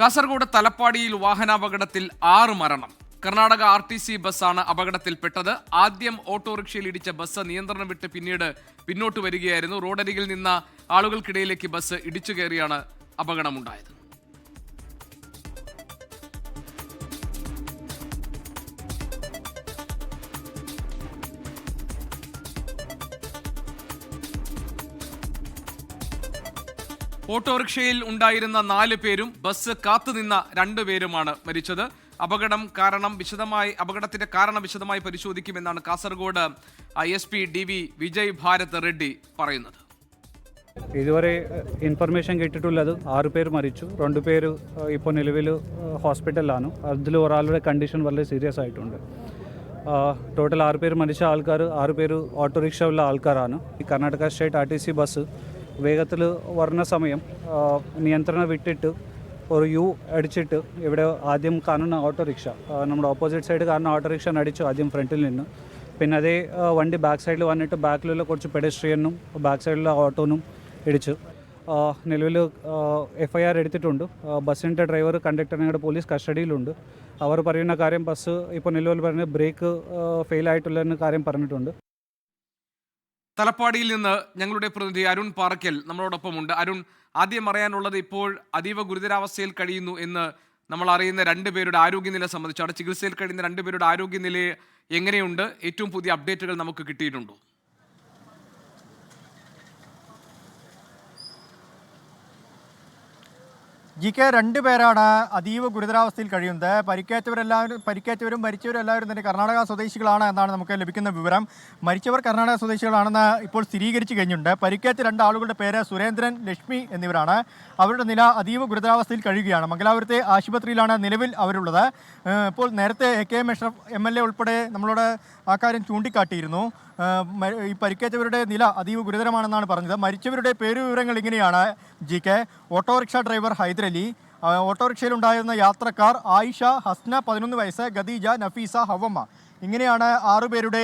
കാസർഗോഡ് തലപ്പാടിയിൽ വാഹനാപകടത്തിൽ ആറ് മരണം. കർണാടക ആർ ടി സി ബസ്സാണ് അപകടത്തിൽപ്പെട്ടത്. ആദ്യം ഓട്ടോറിക്ഷയിൽ ഇടിച്ച ബസ് നിയന്ത്രണം വിട്ട് പിന്നീട് പിന്നോട്ട് വരികയായിരുന്നു. റോഡരികിൽ നിന്ന ആളുകൾക്കിടയിലേക്ക് ബസ് ഇടിച്ചു കയറിയാണ് അപകടമുണ്ടായത്. ഓട്ടോറിക്ഷയിൽ ഉണ്ടായിരുന്ന നാല് പേരും ബസ് കാത്തുനിന്ന രണ്ടു പേരുമാണ് മരിച്ചത്. അപകടം കാരണം വിശദമായി അപകടത്തിന്റെ കാരണം വിശദമായി പരിശോധിക്കുമെന്നാണ് Kasaragod S P D V Vijay Bharat Reddy പറയുന്നത്. ഇതുവരെ ഇൻഫർമേഷൻ കിട്ടിയിട്ടുള്ളത് ആറ് പേര് മരിച്ചു. രണ്ട് പേര് ഇപ്പോൾ നിലവിൽ ഹോസ്പിറ്റലിലാണ് അതിൽ ഒരാളുടെ കണ്ടീഷൻ വളരെ സീരിയസ് ആയിട്ടുണ്ട്. ടോട്ടൽ ആറ് മരിച്ച ആൾക്കാർ ആറ് പേര് ഓട്ടോറിക്ഷ ഉള്ള ആൾക്കാരാണ്. ഈ Karnataka state R T C bus വേഗത്തിൽ വരുന്ന സമയം നിയന്ത്രണം വിട്ടിട്ട് ഒരു യു അടിച്ചിട്ട് ഇവിടെ ആദ്യം കാണുന്ന ഓട്ടോറിക്ഷ നമ്മുടെ ഓപ്പോസിറ്റ് സൈഡ് കാണുന്ന ഓട്ടോറിക്ഷ അടിച്ചു ആദ്യം ഫ്രണ്ടിൽ നിന്ന്. പിന്നെ അതേ വണ്ടി ബാക്ക് സൈഡിൽ വന്നിട്ട് ബാക്കിലുള്ള കുറച്ച് പെഡസ്ട്രിയനും ബാക്ക് സൈഡിലുള്ള ഓട്ടോനും ഇടിച്ചു. നിലവിൽ എഫ് ഐ ആർ എടുത്തിട്ടുണ്ട്. ബസ്സിന്റെ ഡ്രൈവർ കണ്ടക്ടറിനെ പോലീസ് കസ്റ്റഡിയിലുണ്ട് അവർ പറയുന്ന കാര്യം ബസ് ഇപ്പോൾ നിലവിൽ പറഞ്ഞ് ബ്രേക്ക് ഫെയിൽ ആയിട്ടുള്ള കാര്യം പറഞ്ഞിട്ടുണ്ട്. തലപ്പാടിയിൽ നിന്ന് ഞങ്ങളുടെ പ്രതിനിധി അരുൺ പാറക്കൽ നമ്മളോടൊപ്പമുണ്ട്. അരുൺ ആദ്യം അറിയാനുള്ളത് ഇപ്പോൾ അതീവ ഗുരുതരാവസ്ഥയിൽ കഴിയുന്നു എന്ന് നമ്മൾ അറിയുന്ന രണ്ടുപേരുടെ ആരോഗ്യനില സംബന്ധിച്ച് അവിടെ ചികിത്സയിൽ കഴിയുന്ന രണ്ടുപേരുടെ ആരോഗ്യനില എങ്ങനെയുണ്ട്? ഏറ്റവും പുതിയ അപ്ഡേറ്റുകൾ നമുക്ക് കിട്ടിയിട്ടുണ്ടോ? ജി കെ രണ്ടുപേരാണ് അതീവ ഗുരുതരാവസ്ഥയിൽ കഴിയുന്നത്. പരിക്കേറ്റവരെല്ലാവരും പരിക്കേറ്റവരും മരിച്ചവരും എല്ലാവരും തന്നെ കർണാടക സ്വദേശികളാണ് എന്നാണ് നമുക്ക് ലഭിക്കുന്ന വിവരം. മരിച്ചവർ കർണാടക സ്വദേശികളാണെന്ന് ഇപ്പോൾ സ്ഥിരീകരിച്ചു കഴിഞ്ഞിട്ടുണ്ട്. പരിക്കേറ്റ രണ്ട് ആളുകളുടെ പേര് സുരേന്ദ്രൻ ലക്ഷ്മി എന്നിവരാണ്. അവരുടെ നില അതീവ ഗുരുതരാവസ്ഥയിൽ കഴിയുകയാണ്. മംഗലാപുരത്തെ ആശുപത്രിയിലാണ് നിലവിൽ അവരുള്ളത്. ഇപ്പോൾ നേരത്തെ A K M Ashraf M L A ഉൾപ്പെടെ നമ്മളോട് ആ കാര്യം ചൂണ്ടിക്കാട്ടിയിരുന്നു. ഈ പരിക്കേറ്റവരുടെ നില അതീവ ഗുരുതരമാണെന്നാണ് പറഞ്ഞത്. മരിച്ചവരുടെ പേരുവിവരങ്ങൾ ഇങ്ങനെയാണ്. G K autorickshaw driver Haidarali ഓട്ടോറിക്ഷയിലുണ്ടായിരുന്ന യാത്രക്കാർ ആയിഷ ഹസ്ന പതിനൊന്ന് വയസ്സ് ഖദീജ നഫീസ ഹവമ്മ ഇങ്ങനെയാണ് ആറുപേരുടെ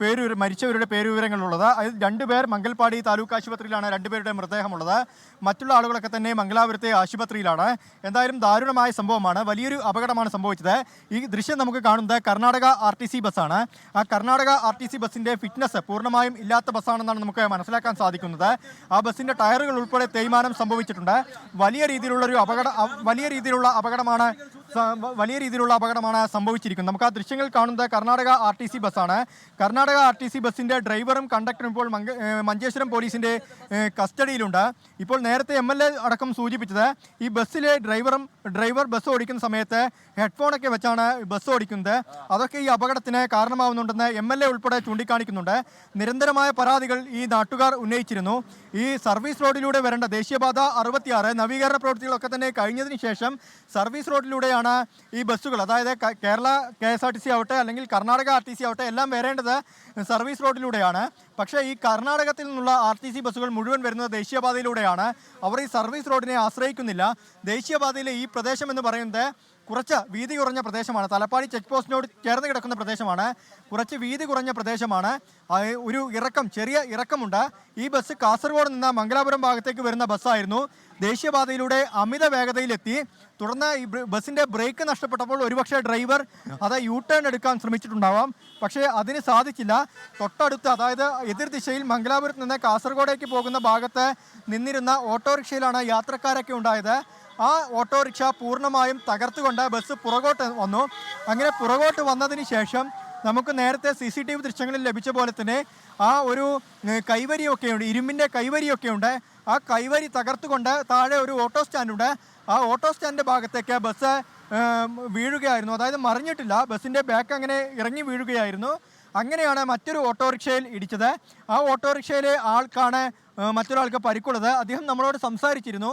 പേരു മരിച്ചവരുടെ പേരുവിവരങ്ങളുള്ളത് അതിൽ രണ്ടുപേർ മംഗൽപാടി താലൂക്ക് ആശുപത്രിയിലാണ് രണ്ടുപേരുടെ മൃതദേഹമുള്ളത്. മറ്റുള്ള ആളുകളൊക്കെ തന്നെ മംഗലാപുരത്തെ ആശുപത്രിയിലാണ്. എന്തായാലും ദാരുണമായ സംഭവമാണ്. വലിയൊരു അപകടമാണ് സംഭവിച്ചത്. ഈ ദൃശ്യം നമുക്ക് കാണുന്നത് കർണാടക ആർ ടി സി ബസ്സാണ്. ആ കർണാടക ആർ ടി സി ബസ്സിന്റെ ഫിറ്റ്നസ് പൂർണമായും ഇല്ലാത്ത ബസ്സാണെന്നാണ് നമുക്ക് മനസ്സിലാക്കാൻ സാധിക്കുന്നത്. ആ ബസ്സിന്റെ ടയറുകൾ ഉൾപ്പെടെ തേയ്മാനം സംഭവിച്ചിട്ടുണ്ട്. വലിയ രീതിയിലുള്ള ഒരു അപകട വലിയ രീതിയിലുള്ള അപകടമാണ് വലിയ രീതിയിലുള്ള അപകടമാണ് സംഭവിച്ചിരിക്കുന്നത്. നമുക്ക് ആ ദൃശ്യങ്ങൾ കാണുന്നത് കർണാടക ആർ ടി സി ബസ്സാണ്. കർണാടക ആർ ടി സി ബസ്സിന്റെ ഡ്രൈവറും കണ്ടക്ടറും ഇപ്പോൾ മഞ്ചേശ്വരം പോലീസിന്റെ കസ്റ്റഡിയിലുണ്ട്. ഇപ്പോൾ നേരത്തെ എം എൽ എ അടക്കം സൂചിപ്പിച്ചത് ഈ ബസ്സിലെ ഡ്രൈവറും ഡ്രൈവർ ബസ് ഓടിക്കുന്ന സമയത്ത് ഹെഡ്ഫോണൊക്കെ വെച്ചാണ് ബസ് ഓടിക്കുന്നത്. അതൊക്കെ ഈ അപകടത്തിന് കാരണമാവുന്നുണ്ടെന്ന് എം എൽ എ ഉൾപ്പെടെ ചൂണ്ടിക്കാണിക്കുന്നുണ്ട്. നിരന്തരമായ പരാതികൾ ഈ നാട്ടുകാർ ഉന്നയിച്ചിരുന്നു. ഈ സർവീസ് റോഡിലൂടെ വരേണ്ട ദേശീയപാത അറുപത്തിയാറ് നവീകരണ പ്രവൃത്തികളൊക്കെ തന്നെ കഴിഞ്ഞതിന് ശേഷം സർവീസ് റോഡിലൂടെയാണ് ഈ ബസ്സുകൾ. അതായത് Kerala K S R T C ആവട്ടെ അല്ലെങ്കിൽ കർണാടക ആർ ടി സി ആവട്ടെ എല്ലാം വരേണ്ടത് സർവീസ് റോഡിലൂടെയാണ്. പക്ഷേ ഈ കർണാടകത്തിൽ നിന്നുള്ള ആർ ടി സി ബസ്സുകൾ മുഴുവൻ വരുന്നത് ദേശീയപാതയിലൂടെയാണ്. അവർ ഈ സർവീസ് റോഡിനെ ആശ്രയിക്കുന്നില്ല. ദേശീയപാതയിലെ ഈ പ്രദേശം എന്ന് പറയുന്നത് കുറച്ച് വീതി കുറഞ്ഞ പ്രദേശമാണ്. തലപ്പാടി ചെക്ക് പോസ്റ്റിനോട് ചേർന്ന് കിടക്കുന്ന പ്രദേശമാണ്. കുറച്ച് വീതി കുറഞ്ഞ പ്രദേശമാണ്. ഒരു ഇറക്കം ചെറിയ ഇറക്കമുണ്ട്. ഈ ബസ് കാസർഗോഡ് നിന്ന് മംഗലാപുരം ഭാഗത്തേക്ക് വരുന്ന ബസ്സായിരുന്നു. ദേശീയപാതയിലൂടെ അമിത വേഗതയിലെത്തി. തുടർന്ന് ഈ ബസ്സിന്റെ ബ്രേക്ക് നഷ്ടപ്പെട്ടപ്പോൾ ഒരുപക്ഷെ ഡ്രൈവർ അത് യു ടേൺ എടുക്കാൻ ശ്രമിച്ചിട്ടുണ്ടാവാം. പക്ഷേ അതിന് സാധിച്ചില്ല. തൊട്ടടുത്ത് അതായത് എതിർ ദിശയിൽ മംഗലാപുരത്ത് നിന്ന് കാസർഗോഡേക്ക് പോകുന്ന ഭാഗത്ത് നിന്നിരുന്ന ഓട്ടോറിക്ഷയിലാണ് യാത്രക്കാരൊക്കെ ഉണ്ടായത്. ആ ഓട്ടോറിക്ഷ പൂർണമായും തകർത്തുകൊണ്ട് ബസ് പുറകോട്ട് വന്നു. അങ്ങനെ പുറകോട്ട് വന്നതിന് ശേഷം നമുക്ക് നേരത്തെ സി സി ടി വി ദൃശ്യങ്ങളിൽ ലഭിച്ച പോലെ തന്നെ ആ ഒരു കൈവരിയൊക്കെ ഉണ്ട് ഇരുമ്പിന്റെ കൈവരിയൊക്കെ ഉണ്ട്. ആ കൈവരി തകർത്തുകൊണ്ട് താഴെ ഒരു ഓട്ടോ സ്റ്റാൻഡുണ്ട്. ആ ഓട്ടോ സ്റ്റാൻഡിന്റെ ഭാഗത്തേക്ക് ബസ് വീഴുകയായിരുന്നു. അതായത് മറിഞ്ഞിട്ടില്ല. ബസ്സിന്റെ ബാക്ക് അങ്ങനെ ഇറങ്ങി വീഴുകയായിരുന്നു. അങ്ങനെയാണ് മറ്റൊരു ഓട്ടോറിക്ഷയിൽ ഇടിച്ചത്. ആ ഓട്ടോറിക്ഷയിലെ ആൾക്കാണ് മറ്റൊരാൾക്ക് പരിക്കുള്ളത്. അദ്ദേഹം നമ്മളോട് സംസാരിച്ചിരുന്നു.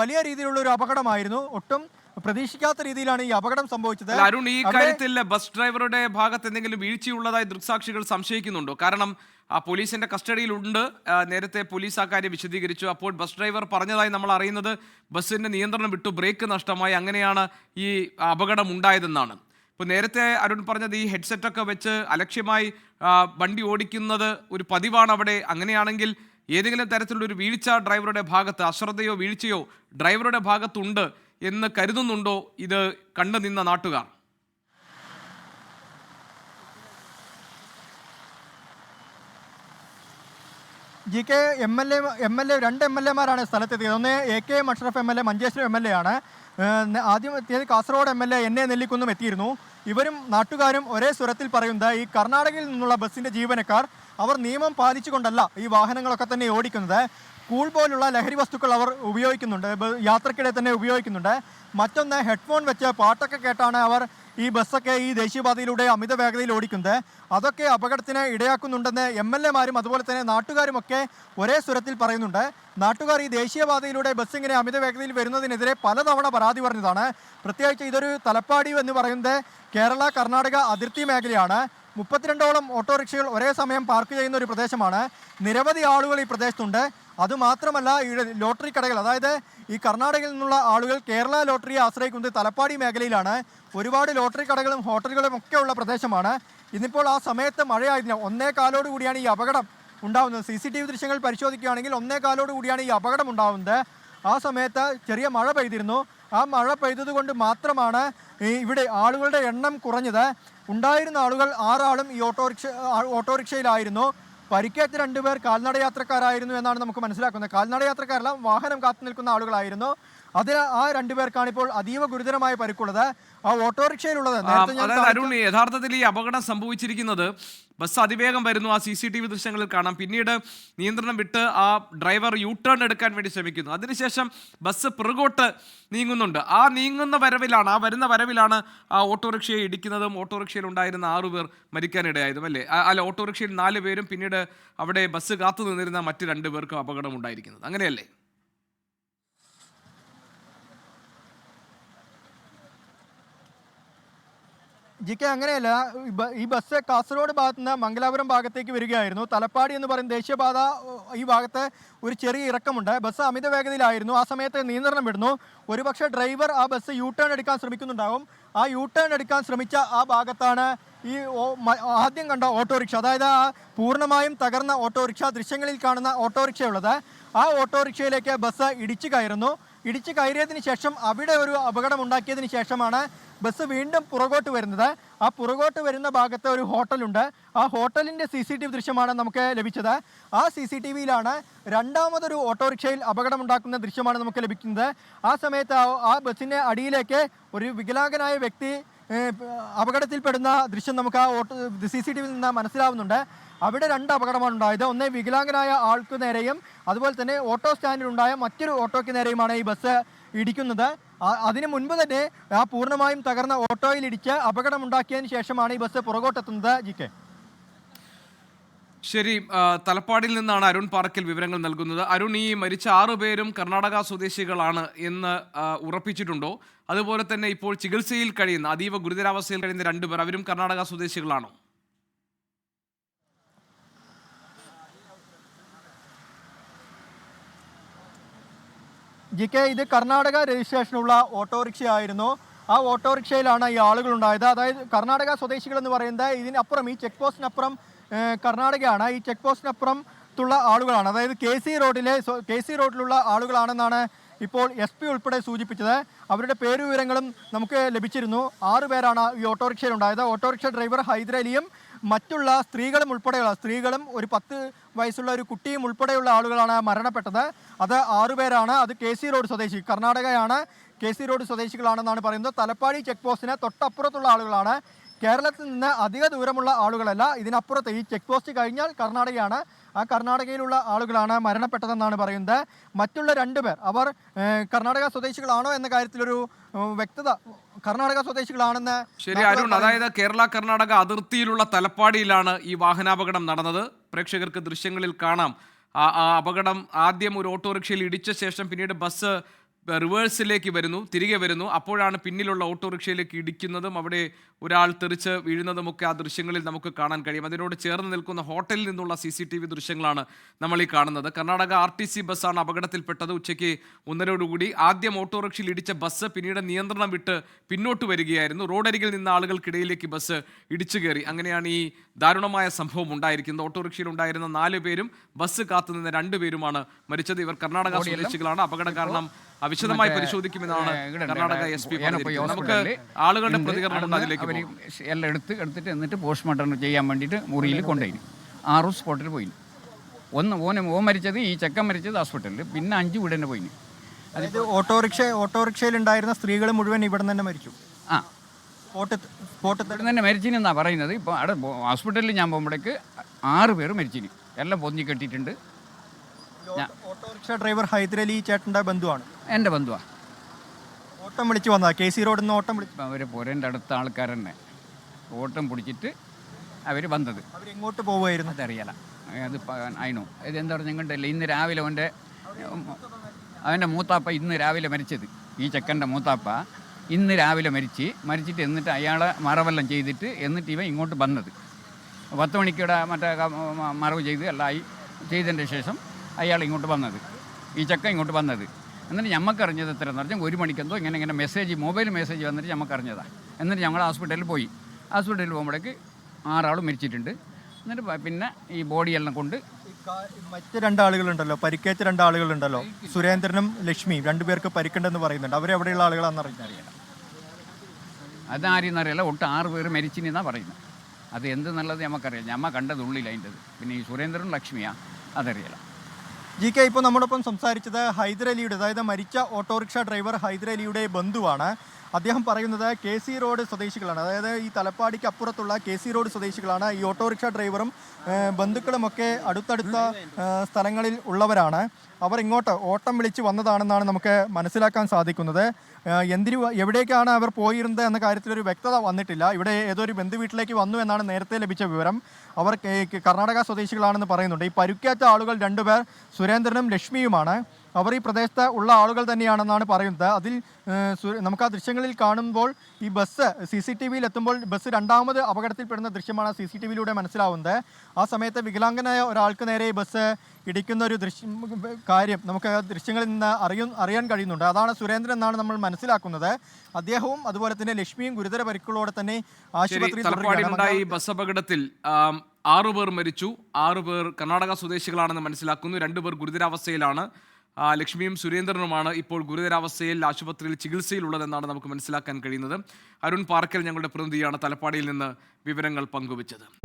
വലിയ രീതിയിലുള്ള ഒരു അപകടമായിരുന്നു. ഒട്ടും പ്രതീക്ഷിക്കാത്ത രീതിയിലാണ് ഈ അപകടം സംഭവിച്ചത്. അരുൺ ഈ കാര്യത്തിൽ ബസ് ഡ്രൈവറുടെ ഭാഗത്ത് എന്തെങ്കിലും വീഴ്ചയുള്ളതായി ദൃക്സാക്ഷികൾ സംശയിക്കുന്നുണ്ടോ? കാരണം ആ പോലീസിന്റെ കസ്റ്റഡിയിലുണ്ട്. ഉണ്ട് നേരത്തെ പോലീസ് ആ കാര്യം വിശദീകരിച്ചു. അപ്പോൾ ബസ് ഡ്രൈവർ പറഞ്ഞതായി നമ്മൾ അറിയുന്നത് ബസ്സിന്റെ നിയന്ത്രണം വിട്ടു ബ്രേക്ക് നഷ്ടമായി. അങ്ങനെയാണ് ഈ അപകടം ഉണ്ടായതെന്നാണ്. ഇപ്പോൾ നേരത്തെ അരുൺ പറഞ്ഞത് ഈ ഹെഡ്സെറ്റൊക്കെ വെച്ച് അലക്ഷ്യമായി വണ്ടി ഓടിക്കുന്നത് ഒരു പതിവാണ് അവിടെ. അങ്ങനെയാണെങ്കിൽ ഏതെങ്കിലും തരത്തിലുള്ള ഒരു വീഴ്ച ഡ്രൈവറുടെ ഭാഗത്ത് അശ്രദ്ധയോ വീഴ്ചയോ ഡ്രൈവറുടെ ഭാഗത്തുണ്ട് എന്ന് കരുതുന്നുണ്ടോ? ഇത് കണ്ടു നിന്ന നാട്ടുകാർ. G K M L A M L A രണ്ട് എം എൽ എമാരാണ് സ്ഥലത്തെത്തിയത്. ഒന്ന് A K M Ashraf M L A Manjeshwaram M L A ആണ്. ആദ്യം എത്തിയത് Kasaragod M L A N A നെല്ലിക്കുന്നും എത്തിയിരുന്നു. ഇവരും നാട്ടുകാരും ഒരേ സ്വരത്തിൽ പറയുന്നത് ഈ കർണാടകയിൽ നിന്നുള്ള ബസ്സിന്റെ ജീവനക്കാർ അവർ നിയമം പാലിച്ചുകൊണ്ടല്ല ഈ വാഹനങ്ങളൊക്കെ തന്നെ ഓടിക്കുന്നത്. കൂൾ പോലുള്ള ലഹരി വസ്തുക്കൾ അവർ ഉപയോഗിക്കുന്നുണ്ട് യാത്രക്കിടെ തന്നെ ഉപയോഗിക്കുന്നുണ്ട്. മറ്റൊന്ന് ഹെഡ്ഫോൺ വെച്ച് പാട്ടൊക്കെ കേട്ടാണ് അവർ ഈ ബസ്സൊക്കെ ഈ ദേശീയപാതയിലൂടെ അമിത വേഗതയിൽ ഓടിക്കുന്നത് അതൊക്കെ അപകടത്തിന് ഇടയാക്കുന്നുണ്ടെന്ന് എം എൽ എമാരും അതുപോലെ തന്നെ നാട്ടുകാരും ഒക്കെ ഒരേ സ്വരത്തിൽ പറയുന്നുണ്ട്. നാട്ടുകാർ ഈ ദേശീയപാതയിലൂടെ ബസ് ഇങ്ങനെ അമിത വേഗതയിൽ വരുന്നതിനെതിരെ പലതവണ പരാതി പറഞ്ഞതാണ്. പ്രത്യേകിച്ച് ഇതൊരു തലപ്പാടി എന്ന് പറയുന്നത് കേരള കർണാടക അതിർത്തി മേഖലയാണ്. മുപ്പത്തിരണ്ടോളം ഓട്ടോറിക്ഷകൾ ഒരേ സമയം പാർക്ക് ചെയ്യുന്ന ഒരു പ്രദേശമാണ്. നിരവധി ആളുകൾ ഈ പ്രദേശത്തുണ്ട്. അതുമാത്രമല്ല ഈ ലോട്ടറി കടകൾ അതായത് ഈ കർണാടകയിൽ നിന്നുള്ള ആളുകൾ കേരള ലോട്ടറിയെ ആശ്രയിക്കുന്നത് തലപ്പാടി മേഖലയിലാണ്. ഒരുപാട് ലോട്ടറി കടകളും ഹോട്ടലുകളും ഒക്കെ ഉള്ള പ്രദേശമാണ്. ഇന്നിപ്പോൾ ആ സമയത്ത് മഴയായതിനാൽ ഒന്നേ കാലോടുകൂടിയാണ് ഈ അപകടം ഉണ്ടാവുന്നത്. സി സി ടി വി ദൃശ്യങ്ങൾ പരിശോധിക്കുകയാണെങ്കിൽ ഒന്നേ കാലോടുകൂടിയാണ് ഈ അപകടം ഉണ്ടാവുന്നത്. ആ സമയത്ത് ചെറിയ മഴ പെയ്തിരുന്നു. ആ മഴ പെയ്തതുകൊണ്ട് മാത്രമാണ് ഇവിടെ ആളുകളുടെ എണ്ണം കുറഞ്ഞത്. ഉണ്ടായിരുന്ന ആളുകൾ ആറാളും ഈ ഓട്ടോറിക്ഷ ഓട്ടോറിക്ഷയിലായിരുന്നു. പരിക്കേറ്റ രണ്ടുപേർ കാൽനട യാത്രക്കാരായിരുന്നു എന്നാണ് നമുക്ക് മനസ്സിലാക്കുന്നത്. കാൽനട യാത്രക്കാരെല്ലാം വാഹനം കാത്തു നിൽക്കുന്ന ആളുകളായിരുന്നു. അതിൽ ആ രണ്ടുപേർക്കാണ് ഇപ്പോൾ അതീവ ഗുരുതരമായ പരിക്കുള്ളത്. ആ ഓട്ടോറിക്ഷയിലുള്ളത്. അതായത് അരുൺ യഥാർത്ഥത്തിൽ ഈ അപകടം സംഭവിച്ചിരിക്കുന്നത് ബസ് അതിവേഗം വരുന്നു. ആ സി സി ടി വി ദൃശ്യങ്ങളിൽ കാണാം. പിന്നീട് നിയന്ത്രണം വിട്ട് ആ ഡ്രൈവർ യു ടേൺ എടുക്കാൻ വേണ്ടി ശ്രമിക്കുന്നു. അതിനുശേഷം ബസ് പിറകോട്ട് നീങ്ങുന്നുണ്ട്. ആ നീങ്ങുന്ന വരവിലാണ് ആ വരുന്ന വരവിലാണ് ആ ഓട്ടോറിക്ഷയെ ഇടിക്കുന്നതും ഓട്ടോറിക്ഷയിൽ ഉണ്ടായിരുന്ന ആറുപേർ മരിക്കാനിടയായതും അല്ലേ? അല്ല ഓട്ടോറിക്ഷയിൽ നാല് പേരും പിന്നീട് അവിടെ ബസ് കാത്തു നിന്നിരുന്ന മറ്റ് രണ്ടു പേർക്കും അപകടം ഉണ്ടായിരിക്കുന്നത്. അങ്ങനെയല്ലേ? ജി കെ അങ്ങനെയല്ല ഈ ബസ് കാസർഗോഡ് ഭാഗത്ത് നിന്ന് മംഗലാപുരം ഭാഗത്തേക്ക് വരികയായിരുന്നു. തലപ്പാടി എന്ന് പറയുന്ന ദേശീയപാത ഈ ഭാഗത്ത് ഒരു ചെറിയ ഇറക്കമുണ്ട്. ബസ് അമിത വേഗതയിലായിരുന്നു. ആ സമയത്ത് നിയന്ത്രണം വിടുന്നു. ഒരുപക്ഷെ ഡ്രൈവർ ആ ബസ് യു ടേൺ എടുക്കാൻ ശ്രമിക്കുന്നുണ്ടാവും. ആ യു ടേൺ എടുക്കാൻ ശ്രമിച്ച ആ ഭാഗത്താണ് ഈ ആദ്യം കണ്ട ഓട്ടോറിക്ഷ. അതായത് ആ പൂർണമായും തകർന്ന ഓട്ടോറിക്ഷ ദൃശ്യങ്ങളിൽ കാണുന്ന ഓട്ടോറിക്ഷയുള്ളത്. ആ ഓട്ടോറിക്ഷയിലേക്ക് ബസ് ഇടിച്ചു കയറുന്നു. ഇടിച്ചു കയറിയതിന് ശേഷം അവിടെ ഒരു അപകടം ഉണ്ടാക്കിയതിന് ശേഷമാണ് ബസ് വീണ്ടും പുറകോട്ട് വരുന്നത്. ആ പുറകോട്ട് വരുന്ന ഭാഗത്ത് ഒരു ഹോട്ടലുണ്ട്. ആ ഹോട്ടലിന്റെ സി സി ടി വി ദൃശ്യമാണ് നമുക്ക് ലഭിച്ചത്. ആ സി സി ടി വിയിലാണ് രണ്ടാമതൊരു ഓട്ടോറിക്ഷയിൽ അപകടമുണ്ടാക്കുന്ന ദൃശ്യമാണ് നമുക്ക് ലഭിക്കുന്നത്. ആ സമയത്ത് ആ- ബസ്സിന്റെ അടിയിലേക്ക് ഒരു വികലാംഗനായ വ്യക്തി അപകടത്തിൽപ്പെടുന്ന ദൃശ്യം നമുക്ക് ആ ഓട്ടോ സി സി ടി വിയിൽ നിന്ന് മനസ്സിലാവുന്നുണ്ട്. അവിടെ രണ്ട് അപകടമാണ് ഉണ്ടായത്. ഒന്ന് വികലാംഗനായ ആൾക്ക് നേരെയും അതുപോലെ തന്നെ ഓട്ടോ സ്റ്റാൻഡിലുണ്ടായ മറ്റൊരു ഓട്ടോയ്ക്ക് നേരെയുമാണ് ഈ ബസ് ഇടിക്കുന്നത്. അതിന് മുൻപ് തന്നെ ആ പൂർണമായും തകർന്ന ഓട്ടോയിൽ ഇടിച്ച് അപകടമുണ്ടാക്കിയതിന് ശേഷമാണ് ഈ ബസ് പുറകോട്ടെത്തുന്നത് ജി കെ ശരി തലപ്പാടിയിൽ നിന്നാണ് അരുൺ പാർക്കിൽ വിവരങ്ങൾ നൽകുന്നത്. അരുൺ ഈ മരിച്ച ആറു പേരും കർണാടക സ്വദേശികളാണ് എന്ന് ഉറപ്പിച്ചിട്ടുണ്ടോ? അതുപോലെ തന്നെ ഇപ്പോൾ ചികിത്സയിൽ കഴിയുന്ന അതീവ ഗുരുതരാവസ്ഥയിൽ കഴിയുന്ന രണ്ടുപേർ അവരും കർണാടക സ്വദേശികളാണോ? ജി കെ ഇത് കർണാടക രജിസ്ട്രേഷനുള്ള ഓട്ടോറിക്ഷ ആയിരുന്നു ആ ഓട്ടോറിക്ഷയിലാണ് ഈ ആളുകൾ ഉണ്ടായത് അതായത് കർണാടക സ്വദേശികൾ എന്ന് പറയുന്നത് ഇതിനപ്പുറം ഈ ചെക്ക് പോസ്റ്റിനപ്പുറം കർണാടകയാണ്. ഈ ചെക്ക് പോസ്റ്റിനപ്പുറം ത്തുള്ള ആളുകളാണ്. അതായത് കെ സി റോഡിലെ കെ സി റോഡിലുള്ള ആളുകളാണെന്നാണ് ഇപ്പോൾ എസ് പി ഉൾപ്പെടെ സൂചിപ്പിച്ചത്. അവരുടെ പേരുവിവരങ്ങളും നമുക്ക് ലഭിച്ചിരുന്നു. ആറ് പേരാണ് ഈ ഓട്ടോറിക്ഷയിൽ ഉണ്ടായത് ഓട്ടോറിക്ഷ ഡ്രൈവർ ഹൈദരലിയും മറ്റുള്ള സ്ത്രീകളും ഉൾപ്പെടെയുള്ള സ്ത്രീകളും ഒരു പത്ത് വയസ്സുള്ള ഒരു കുട്ടിയും ഉൾപ്പെടെയുള്ള ആളുകളാണ് മരണപ്പെട്ടത്. അത് ആറുപേരാണ് അത് കെ സി റോഡ് സ്വദേശി കർണാടകയാണ്. കെ സി റോഡ് സ്വദേശികളാണെന്നാണ് പറയുന്നത്. തലപ്പാടി ചെക്ക് പോസ്റ്റിന് തൊട്ടപ്പുറത്തുള്ള ആളുകളാണ്. കേരളത്തിൽ നിന്ന് അധിക ദൂരമുള്ള ആളുകളല്ല. ഇതിനപ്പുറത്ത് ഈ ചെക്ക് പോസ്റ്റ് കഴിഞ്ഞാൽ കർണാടകയാണ്. ആ കർണാടകയിലുള്ള ആളുകളാണ് മരണപ്പെട്ടതെന്നാണ് പറയുന്നത്. മറ്റുള്ള രണ്ടുപേർ അവർ കർണാടക സ്വദേശികളാണോ എന്ന കാര്യത്തിലൊരു വ്യക്തത കർണാടക സ്വദേശികളാണെന്ന് ശരി അരുൺ അതായത് കേരള കർണാടക അതിർത്തിയിലുള്ള തലപ്പാടിയിലാണ് ഈ വാഹനാപകടം നടന്നത്. പ്രേക്ഷകർക്ക് ദൃശ്യങ്ങളിൽ കാണാം. ആ അപകടം ആദ്യം ഒരു ഓട്ടോറിക്ഷയിൽ ഇടിച്ച ശേഷം പിന്നീട് ബസ് റിവേഴ്സിലേക്ക് വരുന്നു തിരികെ വരുന്നു. അപ്പോഴാണ് പിന്നിലുള്ള ഓട്ടോറിക്ഷയിലേക്ക് ഇടിക്കുന്നതും അവിടെ ഒരാൾ തെറിച്ച് വീഴുന്നതുമൊക്കെ ആ ദൃശ്യങ്ങളിൽ നമുക്ക് കാണാൻ കഴിയും. അതിനോട് ചേർന്ന് നിൽക്കുന്ന ഹോട്ടലിൽ നിന്നുള്ള സി സി ടി വി ദൃശ്യങ്ങളാണ് നമ്മൾ ഈ കാണുന്നത്. കർണാടക ആർ ടി സി ബസ്സാണ് അപകടത്തിൽപ്പെട്ടത്. ഉച്ചയ്ക്ക് ഒന്നരോടുകൂടി ആദ്യം ഓട്ടോറിക്ഷയിൽ ഇടിച്ച ബസ് പിന്നീട് നിയന്ത്രണം വിട്ട് പിന്നോട്ട് വരികയായിരുന്നു. റോഡരികിൽ നിന്ന ആളുകൾക്കിടയിലേക്ക് ബസ് ഇടിച്ചു കയറി. അങ്ങനെയാണ് ഈ ദാരുണമായ സംഭവം ഉണ്ടായിരിക്കുന്നത്. ഓട്ടോറിക്ഷയിൽ ഉണ്ടായിരുന്ന നാല് പേരും ബസ് കാത്തുനിന്ന രണ്ടുപേരുമാണ് മരിച്ചത്. ഇവർ കർണാടക സ്വദേശികളാണ്. അപകട കാരണം വിശദമായി പരിശോധിക്കുമെന്നാണ്. കർണാടക എസ് പി നമുക്ക് ആളുകളുടെ. പ്രതികരണം അതിലേക്ക് അവർ പോകാം. എല്ലാം എടുത്ത് എടുത്തിട്ട് എന്നിട്ട് പോസ്റ്റ്മോർട്ടം ചെയ്യാൻ വേണ്ടിയിട്ട് മുറിയിൽ കൊണ്ടുപോയി. ആറു സ്പോട്ടിൽ പോയി. ഒന്ന് ഓന് ഓൻ മരിച്ചത് ഈ ചെക്കൻ മരിച്ചത് ഹോസ്പിറ്റലിൽ പിന്നെ അഞ്ച് വീട് തന്നെ പോയി. അതായത് ഓട്ടോറിക്ഷ ഓട്ടോറിക്ഷയിൽ ഉണ്ടായിരുന്ന സ്ത്രീകൾ മുഴുവൻ ഇവിടെ തന്നെ മരിച്ചു. ആ. ഓട്ടത്തിൽ സ്പോട്ട് ഇവിടെ തന്നെ മരിച്ചിനെന്നാണ് പറയുന്നത്? ഇപ്പോൾ അവിടെ ഹോസ്പിറ്റലിൽ ഞാൻ പോകുമ്പോഴേക്ക് ആറ് പേര് മരിച്ചിന്. എല്ലാം പൊന്നി കെട്ടിയിട്ടുണ്ട്. ഓട്ടോറിക്ഷ ഡ്രൈവർ ഹൈദരലി ചേട്ടന്റെ ബന്ധുവാണ്. എന്റെ ബന്ധുവാണ് ഓട്ടം വിളിച്ച് വന്നതാ. കെ സി റോഡിൽ നിന്ന് ഓട്ടം വിളിച്ച് അവർ പുരന്റെ അടുത്ത ആൾക്കാർ തന്നെ. ഓട്ടം പിടിച്ചിട്ട് അവർ വന്നത്. അവരെങ്ങോട്ട് പോവുമായിരുന്നു? അതറിയാല അത് അതിനോ ഇതെന്താ പറഞ്ഞാൽ ഞങ്ങളുടെ ഇന്ന് രാവിലെ അവന്റെ അവന്റെ മൂത്താപ്പ ഇന്ന് രാവിലെ മരിച്ചത്. ഈ ചെക്കന്റെ മൂത്താപ്പ ഇന്ന് രാവിലെ മരിച്ച് മരിച്ചിട്ട് എന്നിട്ട് അയാളെ മറവെല്ലാം ചെയ്തിട്ട് എന്നിട്ട് ഇവ ഇങ്ങോട്ട് വന്നത്. പത്ത് മണിക്കൂടെ മറ്റേ മറവ് ചെയ്ത് എല്ലാം ആയി. ചെയ്തതിന്റെ ശേഷം അയാൾ ഇങ്ങോട്ട് വന്നത്. ഈ ചെക്കൻ ഇങ്ങോട്ട് വന്നത്. എന്നിട്ട് ഞമ്മക്ക് അറിഞ്ഞത് എത്രയെന്ന് പറഞ്ഞാൽ ഒരു മണിക്കെന്തോ ഇങ്ങനെ ഇങ്ങനെ മെസ്സേജ് മൊബൈൽ മെസ്സേജ് വന്നിട്ട് ഞമ്മക്ക് അറിഞ്ഞതാണ് എന്നിട്ട് ഞങ്ങൾ ഹോസ്പിറ്റലിൽ പോയി. ഹോസ്പിറ്റലിൽ പോകുമ്പോഴേക്ക് ആറാൾ മരിച്ചിട്ടുണ്ട്. എന്നിട്ട് പിന്നെ ഈ ബോഡിയെല്ലാം കൊണ്ട് മറ്റ് രണ്ടാളുകളുണ്ടല്ലോ പരിക്കേറ്റ രണ്ടാളുകളുണ്ടല്ലോ സുരേന്ദ്രനും ലക്ഷ്മിയും രണ്ടുപേർക്ക് പരിക്കുണ്ടെന്ന് പറയുന്നുണ്ട്. അവരെവിടെയുള്ള ആളുകളാണെന്ന് അറിയില്ല. അതാരെന്നറിയില്ല ഒട്ട് ആറ് പേര് മരിച്ചിനെന്നാണ് പറയുന്നത് അത് എന്തെന്നുള്ളത് നമുക്കറിയാം ഞമ്മ കണ്ടത് ഉള്ളിൽ അതിന്റെത്. പിന്നെ ഈ സുരേന്ദ്രനും ലക്ഷ്മിയാണ് അതറിയില്ല. ജി കെ ഇപ്പോൾ നമ്മോടൊപ്പം സംസാരിച്ചത് ഹൈദരലിയുടെ അതായത് മരിച്ച ഓട്ടോറിക്ഷ ഡ്രൈവർ ഹൈദരലിയുടെ ബന്ധുവാണ്. അദ്ദേഹം പറയുന്നത് കെ സി റോഡ് സ്വദേശികളാണ്. അതായത് ഈ തലപ്പാടിക്ക് അപ്പുറത്തുള്ള കെ സി റോഡ് സ്വദേശികളാണ്. ഈ ഓട്ടോറിക്ഷ ഡ്രൈവറും ബന്ധുക്കളുമൊക്കെ അടുത്തടുത്ത സ്ഥലങ്ങളിൽ ഉള്ളവരാണ്. അവർ ഇങ്ങോട്ട് ഓട്ടം വിളിച്ച് വന്നതാണെന്നാണ് നമുക്ക് മനസ്സിലാക്കാൻ സാധിക്കുന്നത്. എന്തിനു എവിടേക്കാണ് അവർ പോയിരുന്നത് എന്ന കാര്യത്തിലൊരു വ്യക്തത വന്നിട്ടില്ല. ഇവിടെ ഏതോ ഒരു ബന്ധു വീട്ടിലേക്ക് വന്നു എന്നാണ് നേരത്തെ ലഭിച്ച വിവരം. അവർ കർണാടക സ്വദേശികളാണെന്ന് പറയുന്നുണ്ട്. ഈ പരുക്കേറ്റ ആളുകൾ രണ്ടുപേർ സുരേന്ദ്രനും ലക്ഷ്മിയുമാണ്. അവർ ഈ പ്രദേശത്ത് ഉള്ള ആളുകൾ തന്നെയാണെന്നാണ് പറയുന്നത്. അതിൽ നമുക്ക് ആ ദൃശ്യങ്ങളിൽ കാണുമ്പോൾ ഈ ബസ് സി സി ടി വിയിൽ എത്തുമ്പോൾ ബസ് രണ്ടാമത് അപകടത്തിൽപ്പെടുന്ന ദൃശ്യമാണ് സി സി ടി വിയിലൂടെ മനസ്സിലാവുന്നത്. ആ സമയത്ത് വികലാംഗനായ ഒരാൾക്ക് നേരെ ഈ ബസ് ഇടിക്കുന്ന ഒരു ദൃശ്യം കാര്യം നമുക്ക് ദൃശ്യങ്ങളിൽ നിന്ന് അറിയ അറിയാൻ കഴിയുന്നുണ്ട്. അതാണ് സുരേന്ദ്രൻ എന്നാണ് നമ്മൾ മനസ്സിലാക്കുന്നത്. അദ്ദേഹവും അതുപോലെ തന്നെ ലക്ഷ്മിയും ഗുരുതര പരിക്കുകളോടെ തന്നെ ആശുപത്രി ബസ് അപകടത്തിൽ ആം, ആറു പേർ മരിച്ചു. ആറുപേർ കർണാടക സ്വദേശികളാണെന്ന് മനസ്സിലാക്കുന്നു. രണ്ടുപേർ ഗുരുതരാവസ്ഥയിലാണ്. ലക്ഷ്മിയും സുരേന്ദ്രനുമാണ് ഇപ്പോൾ ഗുരുതരാവസ്ഥയിൽ ആശുപത്രിയിൽ ചികിത്സയിലുള്ളതെന്നാണ് നമുക്ക് മനസ്സിലാക്കാൻ കഴിയുന്നത്. അരുൺ പാർക്കൽ ഞങ്ങളുടെ പ്രതിനിധിയാണ് തലപ്പാടിയിൽ നിന്ന് വിവരങ്ങൾ പങ്കുവച്ചത്.